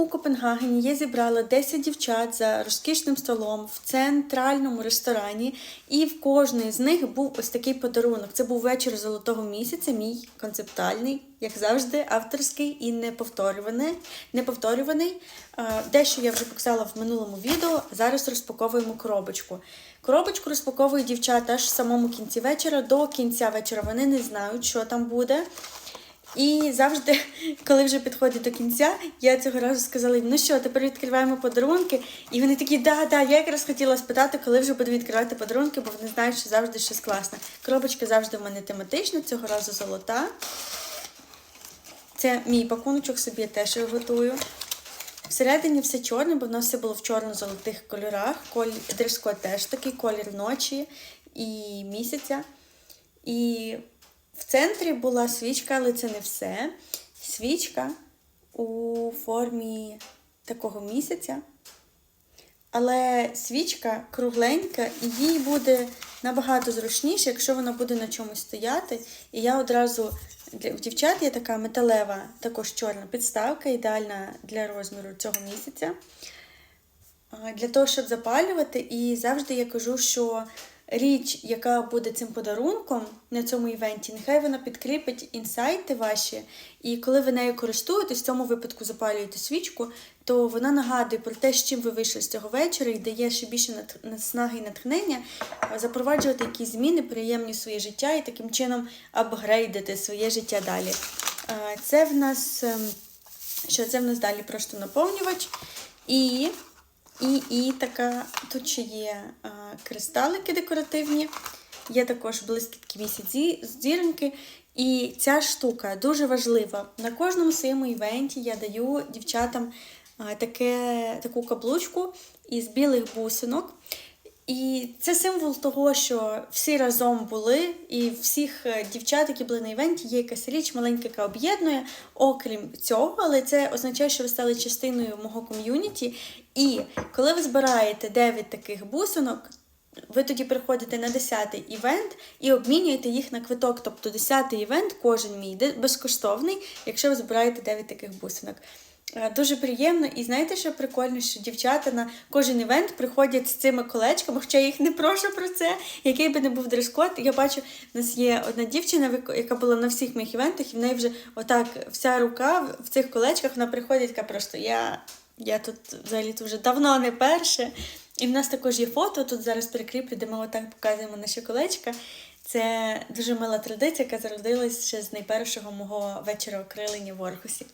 У Копенгагені я зібрала 10 дівчат за розкішним столом в центральному ресторані, і в кожної з них був ось такий подарунок. Це був вечір золотого місяця, мій концептуальний, як завжди, авторський і неповторюваний. неповторюваний. Дещо я вже показала в минулому відео. Зараз розпаковуємо коробочку. Коробочку розпаковують дівчата аж в самому кінці вечора. До кінця вечора вони не знають, що там буде. І завжди, коли вже підходить до кінця, я цього разу сказала їм, ну що, тепер відкриваємо подарунки. І вони такі, да, да, я якраз хотіла спитати, коли вже буду відкривати подарунки, бо вони знають, що завжди щось класне. Коробочка завжди в мене тематична, цього разу золота. Це мій пакуночок собі я теж готую. Всередині все чорне, бо в нас все було в чорно-золотих кольорах. Коль... Дрес-код теж такий колір ночі і місяця. І в центрі була свічка, але це не все. Свічка у формі такого місяця. Але свічка кругленька, і їй буде набагато зручніше, якщо вона буде на чомусь стояти. І я одразу для в дівчат є така металева, також чорна підставка, ідеальна для розміру цього місяця. Для того, щоб запалювати, і завжди я кажу, що річ, яка буде цим подарунком на цьому івенті, нехай вона підкріпить інсайти ваші. І коли ви нею користуєтесь, в цьому випадку запалюєте свічку, то вона нагадує про те, з чим ви вийшли з цього вечора, і дає ще більше наснаги і натхнення запроваджувати якісь зміни, приємні в своє життя і таким чином апгрейдити своє життя далі. Це в нас ем, що це в нас далі просто наповнювач. І і, і така, тут ще є а, кристалики декоративні, є також блискітки місяці, зіроньки. І ця штука дуже важлива. На кожному своєму івенті я даю дівчатам а, таке, таку каблучку із білих бусинок. І це символ того, що всі разом були, і всіх е, дівчат, які були на івенті, є якась річ маленька, яка об'єднує, окрім цього, але це означає, що ви стали частиною мого ком'юніті. І коли ви збираєте 9 таких бусинок, ви тоді приходите на 10-й івент і обмінюєте їх на квиток. Тобто 10-й івент, кожен мій безкоштовний, якщо ви збираєте 9 таких бусинок. Е, Дуже приємно, і знаєте, що прикольно, що дівчата на кожен івент приходять з цими колечками, хоча я їх не прошу про це, який би не був дрес-код. Я бачу, у нас є одна дівчина, яка була на всіх моїх івентах, і в неї вже отак вся рука в- цих колечках, вона приходить така просто я, я тут взагалі вже давно не перше. І в нас також є фото, тут зараз прикріплю, де ми отак показуємо наші колечка. Це дуже мила традиція, яка зародилась ще з найпершого мого вечора окрилення в Орхусі.